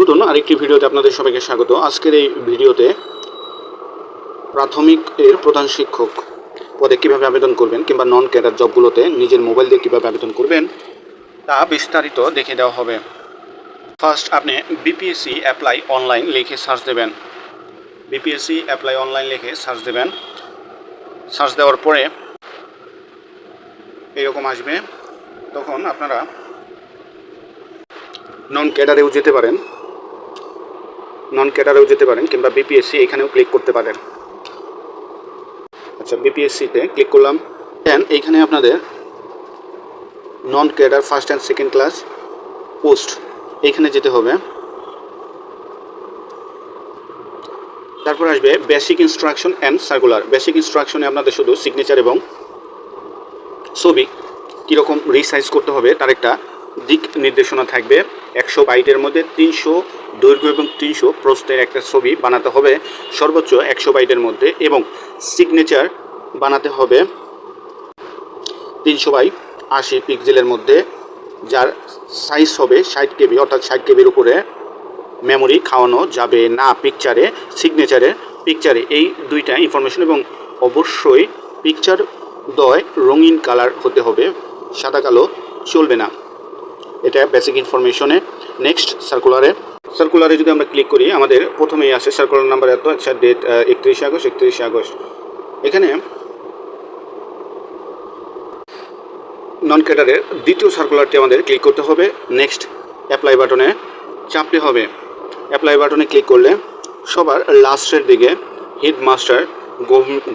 নতুন আরেকটি ভিডিওতে আপনাদের সবাইকে স্বাগত। আজকের এই ভিডিওতে প্রাথমিক এর প্রধান শিক্ষক পদে কীভাবে আবেদন করবেন কিংবা নন ক্যাডার জবগুলোতে নিজের মোবাইল দিয়ে কীভাবে আবেদন করবেন, তা বিস্তারিত দেখে দেওয়া হবে। ফার্স্ট আপনি বিপিএসসি অ্যাপ্লাই অনলাইন লিখে সার্চ দেবেন। বিপিএসসি অ্যাপ্লাই অনলাইন লিখে সার্চ দেবেন। সার্চ দেওয়ার পরে এরকম আসবে। তখন আপনারা নন ক্যাডারেও যেতে পারেন। নন ক্যাডারেও যেতে পারেন কিংবা বিপিএসসি এখানেও ক্লিক করতে পারেন। আচ্ছা বিপিএসসিতে ক্লিক করলাম। দেন এইখানে আপনাদের non cadre first and second class post এইখানে যেতে হবে। তারপর আসবে basic instruction and circular basic ইনস্ট্রাকশনে আপনাদের শুধু সিগনেচার এবং ছবি কীরকম রিসাইজ করতে হবে, তার একটা দিক নির্দেশনা থাকবে। একশো বাইটের মধ্যে তিনশো দৈর্ঘ্য এবং তিনশো প্রস্থের একটা ছবি বানাতে হবে। সর্বোচ্চ একশো বাইটের মধ্যে এবং সিগনেচার বানাতে হবে তিনশো বাই আশি পিক্সেলের মধ্যে, যার সাইজ হবে ষাট কেবি, অর্থাৎ ষাট কেবির উপরে মেমোরি খাওয়ানো যাবে না পিকচারে সিগনেচারে পিকচারে এই দুইটা ইনফরমেশন এবং অবশ্যই পিকচার দয় রঙিন কালার হতে হবে, সাদা কালো চলবে না। এটা বেসিক ইনফরমেশনে নেক্সট সার্কুলারে সার্কুলারে যদি আমরা ক্লিক করি, আমাদের প্রথমেই আসে সার্কুলার নাম্বার এত আচ্ছা ডেট একত্রিশে আগস্ট একত্রিশে আগস্ট। এখানে নন ক্যাডারের দ্বিতীয় সার্কুলারটি আমাদের ক্লিক করতে হবে। নেক্সট অ্যাপ্লাই বাটনে চাপতে হবে। অ্যাপ্লাই বাটনে ক্লিক করলে সবার লাস্টের দিকে headmaster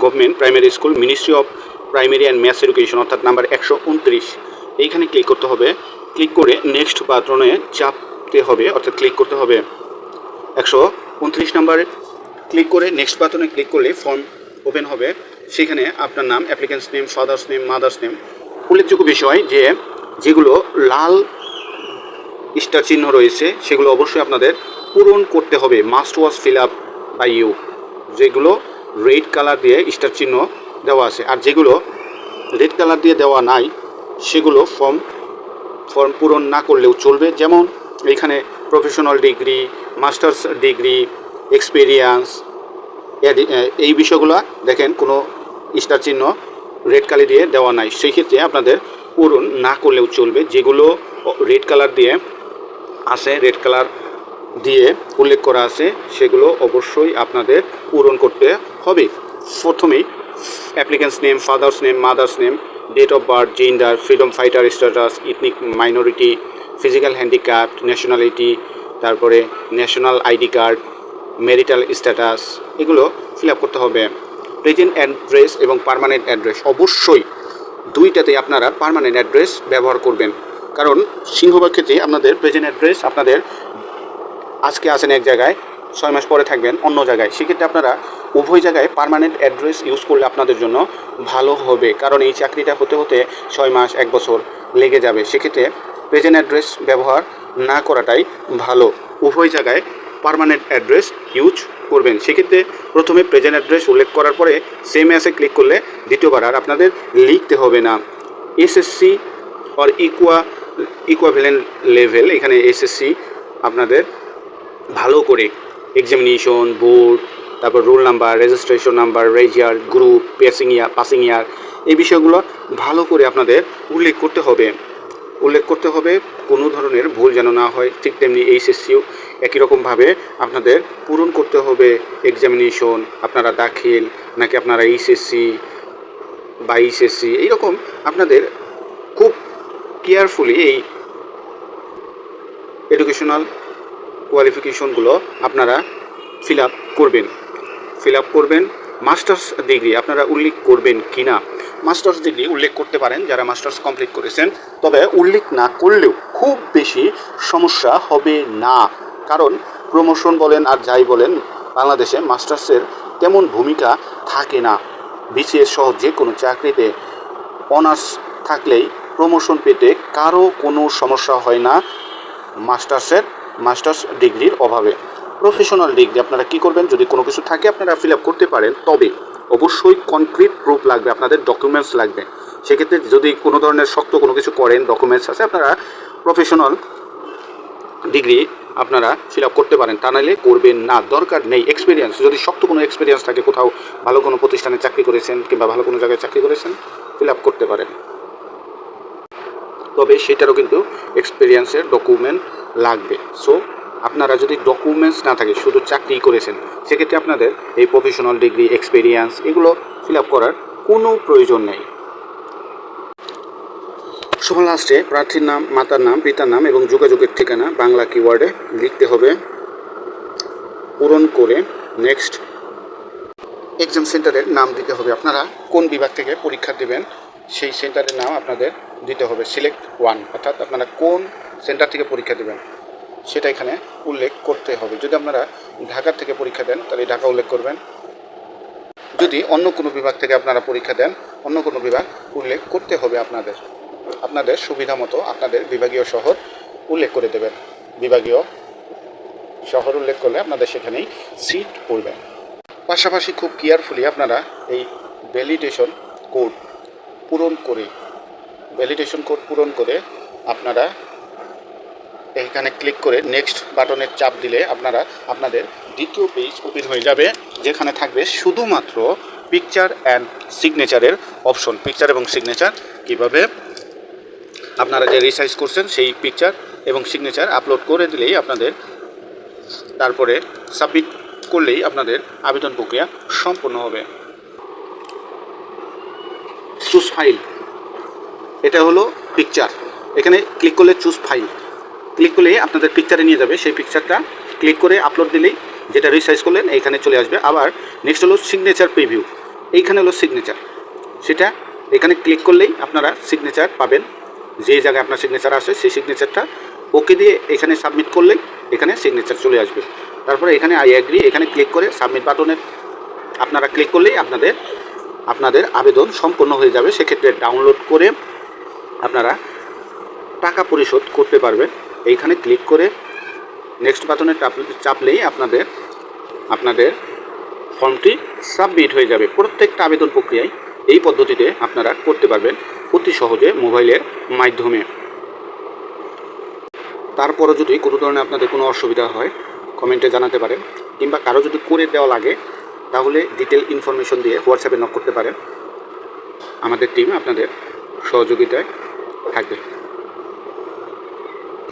government primary school ministry of primary and maths education অর্থাৎ নাম্বার একশো উনত্রিশ, এইখানে ক্লিক করতে হবে। ক্লিক করে নেক্সট বাটনে চাপতে হবে, অর্থাৎ ক্লিক করতে হবে। একশো উনত্রিশ নাম্বারে ক্লিক করে নেক্সট বাটনে ক্লিক করলে ফর্ম ওপেন হবে। সেখানে আপনার নাম applicant's name father's name mother's name উল্লেখযোগ্য বিষয় যে, যেগুলো লাল স্টার চিহ্ন রয়েছে, সেগুলো অবশ্যই আপনাদের পূরণ করতে হবে। Must was fill up by you যেগুলো রেড কালার দিয়ে স্টার চিহ্ন দেওয়া আছে। আর যেগুলো রেড কালার দিয়ে দেওয়া নাই, সেগুলো ফর্ম ফর্ম পূরণ না করলেও চলবে। যেমন এখানে professional degree master's degree experience এই বিষয়গুলো দেখেন কোনো স্টার চিহ্ন রেড কালি দিয়ে দেওয়া নাই। সেই ক্ষেত্রে আপনাদের পূরণ না করলেও চলবে। যেগুলো রেড কালার দিয়ে আছে রেড কালার দিয়ে উল্লেখ করা আছে, সেগুলো অবশ্যই আপনাদের পূরণ করতে হবে। প্রথমেই applicant's name father's name mother's name date of birth gender freedom fighter status ethnic minority physical handicapped nationality তারপরে national ID card marital status এগুলো ফিল করতে হবে। প্রেজেন্ট অ্যাড্রেস এবং পার্মানেন্ট অ্যাড্রেস অবশ্যই দুইটাতে আপনারা পার্মানেন্ট অ্যাড্রেস ব্যবহার করবেন। কারণ সিংহভাগ ক্ষেত্রে আপনাদের প্রেজেন্ট অ্যাড্রেস আপনাদের আজকে আসেন এক জায়গায় ছয় মাস পরে থাকবেন অন্য জায়গায়। সেক্ষেত্রে আপনারা উভয় জায়গায় পার্মানেন্ট অ্যাড্রেস ইউজ করলে আপনাদের জন্য ভালো হবে। কারণ এই চাকরিটা হতে হতে ছয় মাস, এক বছর লেগে যাবে। সেক্ষেত্রে প্রেজেন্ট অ্যাড্রেস ব্যবহার না করাটাই ভালো। উভয় জায়গায় পার্মানেন্ট অ্যাড্রেস ইউজ করবেন। সেক্ষেত্রে প্রথমে প্রেজেন্ট অ্যাড্রেস উল্লেখ করার পরে সেম অ্যাসে ক্লিক করলে দ্বিতীয়বার আর আপনাদের লিখতে হবে না। এসএসসি অর ইকুয়া ইকুয়াভ্যালেন্ট লেভেল এখানে এসএসসি আপনাদের ভালো করে এক্সামিনেশন বোর্ড তারপর roll number registration number রেজিয়ার group passing year passing year এই বিষয়গুলো ভালো করে আপনাদের উল্লেখ করতে হবে। উল্লেখ করতে হবে, কোনো ধরনের ভুল যেন না হয়, ঠিক তেমনি এইচএসসিও একই রকমভাবে আপনাদের পূরণ করতে হবে এক্সামিনেশন আপনারা দাখিল, নাকি আপনারা এইচএসসি বা এইচএসসি এইরকম আপনাদের খুব কেয়ারফুলি এই এডুকেশনাল কোয়ালিফিকেশনগুলো আপনারা ফিল আপ করবেন। ফিল আপ করবেন মাস্টার্স ডিগ্রি আপনারা উল্লেখ করবেন কি না মাস্টার্স ডিগ্রি উল্লেখ করতে পারেন যারা মাস্টার্স কমপ্লিট করেছেন, তবে উল্লেখ না করলেও খুব বেশি সমস্যা হবে না। কারণ প্রমোশন বলেন আর যাই বলেন, বাংলাদেশে মাস্টার্সের তেমন ভূমিকা থাকে না। বিসিএস সহ যে কোনো চাকরিতে অনার্স থাকলেই প্রমোশন পেতে কারও কোনো সমস্যা হয় না। মাস্টার্সের মাস্টার্স ডিগ্রির অভাবে। প্রফেশনাল ডিগ্রি আপনারা কি করবেন? যদি কোনো কিছু থাকে আপনারা ফিল আপ করতে পারেন, তবে অবশ্যই কনক্রিট প্রুফ লাগবে, আপনাদের ডকুমেন্টস লাগবে। সেক্ষেত্রে যদি কোনো ধরনের শক্ত কোনো কিছু করেন ডকুমেন্টস আছে, আপনারা প্রফেশনাল ডিগ্রি আপনারা ফিল আপ করতে পারেন। তা নাহলে করবেন না, দরকার নেই। এক্সপিরিয়েন্স যদি শক্ত কোনো এক্সপিরিয়েন্স থাকে, কোথাও ভালো কোনো প্রতিষ্ঠানে চাকরি করেছেন কিংবা ভালো কোনো জায়গায় চাকরি করেছেন ফিল আপ করতে পারেন। তবে সেটারও কিন্তু এক্সপিরিয়েন্সের ডকুমেন্ট লাগবে। সো আপনারা যদি ডকুমেন্টস না থাকে, শুধু চাকরি করেছেন, সেক্ষেত্রে আপনাদের এই প্রফেশনাল ডিগ্রি এক্সপিরিয়েন্স এগুলো ফিল আপ করার কোনো প্রয়োজন নেই। সবার লাস্টে প্রার্থীর নাম, মাতার নাম, পিতার নাম এবং যোগাযোগের ঠিকানা বাংলা কিওয়ার্ডে লিখতে হবে। পূরণ করে নেক্সট এক্সাম সেন্টারের নাম দিতে হবে। আপনারা কোন বিভাগ থেকে পরীক্ষা দেবেন, সেই সেন্টারের নাম আপনাদের দিতে হবে। সিলেক্ট ওয়ান অর্থাৎ আপনারা কোন সেন্টার থেকে পরীক্ষা দেবেন। সেটা এখানে উল্লেখ করতে হবে। যদি আপনারা ঢাকার থেকে পরীক্ষা দেন, তাহলে ঢাকা উল্লেখ করবেন। যদি অন্য কোনো বিভাগ থেকে আপনারা পরীক্ষা দেন, অন্য কোনো বিভাগ উল্লেখ করতে হবে আপনাদের। আপনাদের সুবিধা মতো আপনাদের বিভাগীয় শহর উল্লেখ করে দেবেন। বিভাগীয় শহর উল্লেখ করলে আপনাদের সেখানেই সিট পড়বে। পাশাপাশি খুব কেয়ারফুলি আপনারা এই ভ্যালিডেশন কোড পূরণ করে ভ্যালিডেশন কোড পূরণ করে আপনারা এইখানে ক্লিক করে নেক্সট বাটনের চাপ দিলে আপনারা আপনাদের দ্বিতীয় পেজ ওপেন হয়ে যাবে, যেখানে থাকবে শুধুমাত্র পিকচার অ্যান্ড সিগনেচারের অপশন পিকচার এবং সিগনেচার কীভাবে? আপনারা যে রিসাইজ করছেন সেই পিকচার এবং সিগনেচার আপলোড করে দিলেই আপনাদের তারপরে সাবমিট করলেই আপনাদের আবেদন প্রক্রিয়া সম্পূর্ণ হবে। চুজ ফাইল এটা হলো পিকচার এখানে ক্লিক করলে চুজ ফাইল ক্লিক করলে আপনাদের পিকচারে নিয়ে যাবে। সেই পিকচারটা ক্লিক করে আপলোড দিলেই যেটা রিসাইজ করলেন, এইখানে চলে আসবে। আবার নেক্সট হলো সিগনেচার প্রিভিউ এইখানে হলো সিগনেচার সেটা এখানে ক্লিক করলেই আপনারা সিগনেচার পাবেন। যে জায়গায় আপনার সিগনেচার আসে সেই সিগনেচারটা ওকে দিয়ে এখানে সাবমিট করলেই এখানে সিগনেচার চলে আসবে। তারপরে এখানে আই অ্যাগ্রি এখানে ক্লিক করে সাবমিট বাটনের আপনারা ক্লিক করলেই আপনাদের আপনাদের আবেদন সম্পন্ন হয়ে যাবে। সেক্ষেত্রে ডাউনলোড করে আপনারা টাকা পরিশোধ করতে পারবেন। এইখানে ক্লিক করে নেক্সট বাটনে চাপলেই আপনাদের আপনাদের ফর্মটি সাবমিট হয়ে যাবে। প্রত্যেকটা আবেদন প্রক্রিয়ায় এই পদ্ধতিতে আপনারা করতে পারবেন অতি সহজে মোবাইলের মাধ্যমে। তারপরও যদি কোনো ধরনের আপনাদের কোনো অসুবিধা হয় কমেন্টে জানাতে পারেন, কিংবা কারও যদি করে দেওয়া লাগে, তাহলে ডিটেল ইনফরমেশন দিয়ে হোয়াটসঅ্যাপে নক করতে পারেন। আমাদের টিম আপনাদের সহযোগিতায় থাকবে।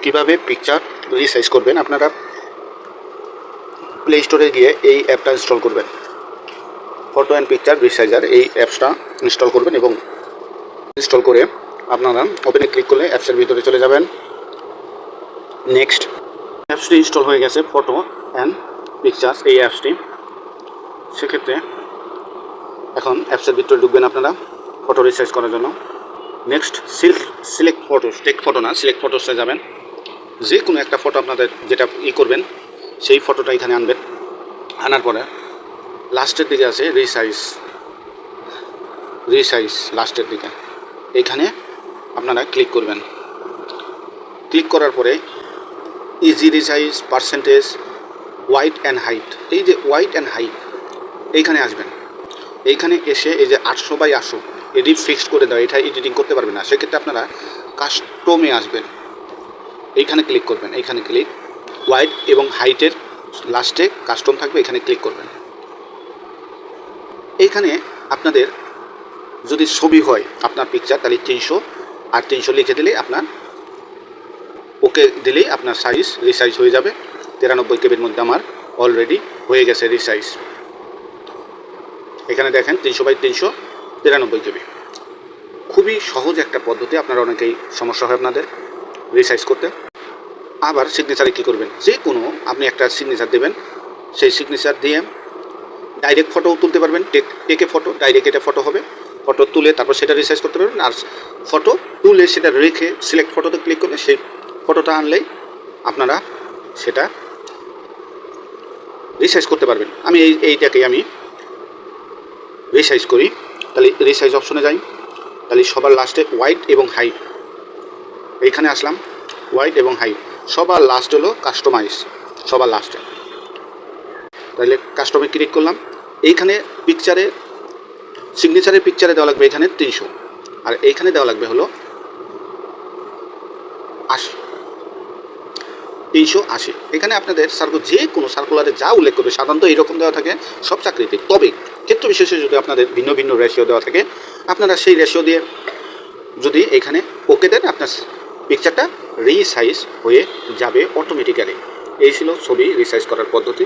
কীভাবে পিকচার রিসাইজ করবেন আপনারা? প্লে স্টোরে গিয়ে এই অ্যাপটা ইনস্টল করবেন। ফটো অ্যান্ড পিকচার রিসাইজার এই অ্যাপসটা ইনস্টল করবেন এবং ইনস্টল করে আপনারা ওপেনে ক্লিক করলে অ্যাপসের ভিতরে চলে যাবেন। নেক্সট অ্যাপসটি ইনস্টল হয়ে গেছে ফটো অ্যান্ড পিকচার্স এই অ্যাপসটি সেক্ষেত্রে এখন অ্যাপসের ভিতরে ঢুকবেন আপনারা ফটো রিসাইজ করার জন্য। Next silk select photo take photo না সিলেক্ট ফটোসে যাবেন। যে কোনো একটা ফটো আপনাদের যেটা ই করবেন, সেই ফটোটা এখানে আনবেন। আনার পরে লাস্টের দিকে আছে রিসাইজ রিসাইজ লাস্টের দিকে। এইখানে আপনারা ক্লিক করবেন। ক্লিক করার পরে easy resize percentage white and height এই যে হোয়াইট অ্যান্ড হাইট এইখানে আসবেন। এইখানে এসে এই যে আটশো বাই আটশো এডিট ফিক্সড করে দেওয়া এটা এডিটিং করতে পারবেন না। সেক্ষেত্রে আপনারা কাস্টমে আসবেন। এইখানে ক্লিক করবেন এইখানে ক্লিক হোয়াইট এবং হাইটের লাস্টে কাস্টম থাকবে, এখানে ক্লিক করবেন। এইখানে আপনাদের যদি ছবি হয় আপনার পিকচার তাহলে তিনশো, আর তিনশো লিখে দিলে আপনার, ওকে দিলেই আপনার সাইজ রিসাইজ হয়ে যাবে। তিরানব্বই কেবির মধ্যে আমার অলরেডি হয়ে গেছে রিসাইজ এখানে দেখেন তিনশো বাই তিনশো, তিরানব্বই কেবি। খুবই সহজ একটা পদ্ধতি, আপনারা অনেকেই সমস্যা হয় আপনাদের। রিসাইজ করতে, আবার সিগনেচারে কী করবেন? যে কোনো আপনি একটা সিগনেচার দেবেন, সেই সিগনেচার দিয়ে ডাইরেক্ট ফটোও তুলতে পারবেন, টেক ফটো ডাইরেক্ট এটা ফটো হবে ফটো তুলে তারপর সেটা রিসাইজ করতে পারবেন, আর ফটো তুলে সেটা রেখে সিলেক্ট ফটোতে ক্লিক করলে সেই ফটোটা আনলেই আপনারা সেটা রিসাইজ করতে পারবেন। আমি এই, এইটাকেই আমি রিসাইজ করি। তাহলে রিসাইজ অপশনে যাই। তাহলে সবার লাস্টে হোয়াইট এবং হাইট এইখানে আসলাম হোয়াইট এবং হাইট সবার লাস্ট হলো কাস্টমাইজ সবার লাস্টে তাহলে কাস্টমে ক্লিক করলাম। এইখানে পিকচারে সিগনেচারের পিকচারে দেওয়া লাগবে এখানে তিনশো। আর এইখানে দেওয়া লাগবে হলো আশি। তিনশো আশি। এখানে আপনাদের সার্কুল যে কোনো সার্কুলারে যা উল্লেখ করবে, সাধারণত এইরকম দেওয়া থাকে, সব চাকরিতে তবে ক্ষেত্র বিশেষে যদি আপনাদের ভিন্ন ভিন্ন রেশিও দেওয়া থাকে, আপনারা সেই রেশিও দিয়ে যদি এখানে ওকে দেন, আপনার পিকচারটা রিসাইজ হয়ে যাবে অটোমেটিক্যালি এই ছিল ছবি রিসাইজ করার পদ্ধতি।